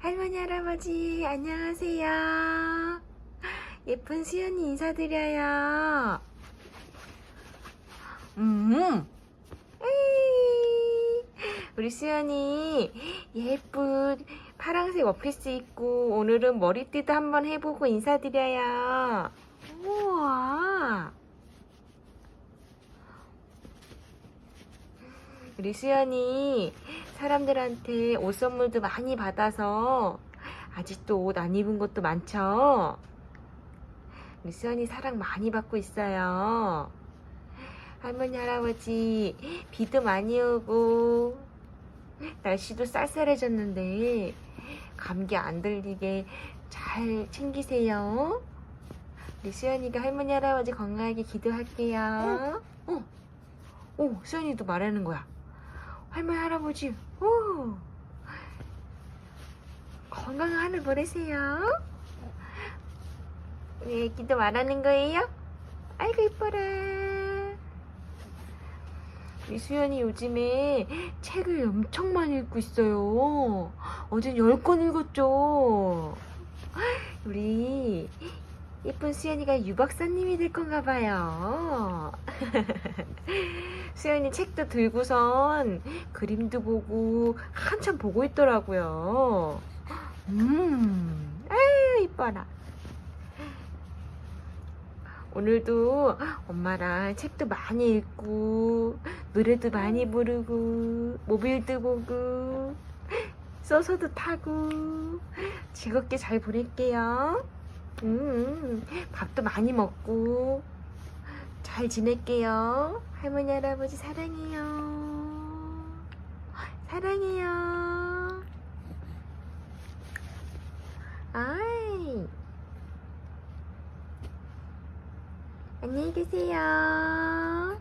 할머니, 할아버지, 안녕하세요. 예쁜 수연이 인사드려요. 음, 우리 수연이 예쁜 파란색 원피스 입고 오늘은 머리띠도 한번 해보고 인사드려요. 우와. 우리 수연이 사람들한테 옷 선물도 많이 받아서 아직도 옷 안 입은 것도 많죠? 우리 수연이 사랑 많이 받고 있어요. 할머니, 할아버지, 비도 많이 오고, 날씨도 쌀쌀해졌는데, 감기 안 들리게 잘 챙기세요. 우리 수연이가 할머니, 할아버지 건강하게 기도할게요. 어, 오, 수연이도 말하는 거야. 할머니 할아버지. 오. 건강한 하늘 보내세요. 우리 애기도 말하는 거예요? 아이고 이뻐라. 우리 수연이 요즘에 책을 엄청 많이 읽고 있어요. 어제 10권 읽었죠. 우리 예쁜 수연이가 유박사님이 될 건가 봐요 수연이 책도 들고선 그림도 보고 한참 보고 있더라고요. 음, 아유 이뻐라. 오늘도 엄마랑 책도 많이 읽고 노래도 많이 부르고 모빌도 보고 써서도 타고 즐겁게 잘 보낼게요. 음, 밥도 많이 먹고 잘 지낼게요. 할머니, 할아버지 사랑해요. 사랑해요. 아이. 안녕히 계세요.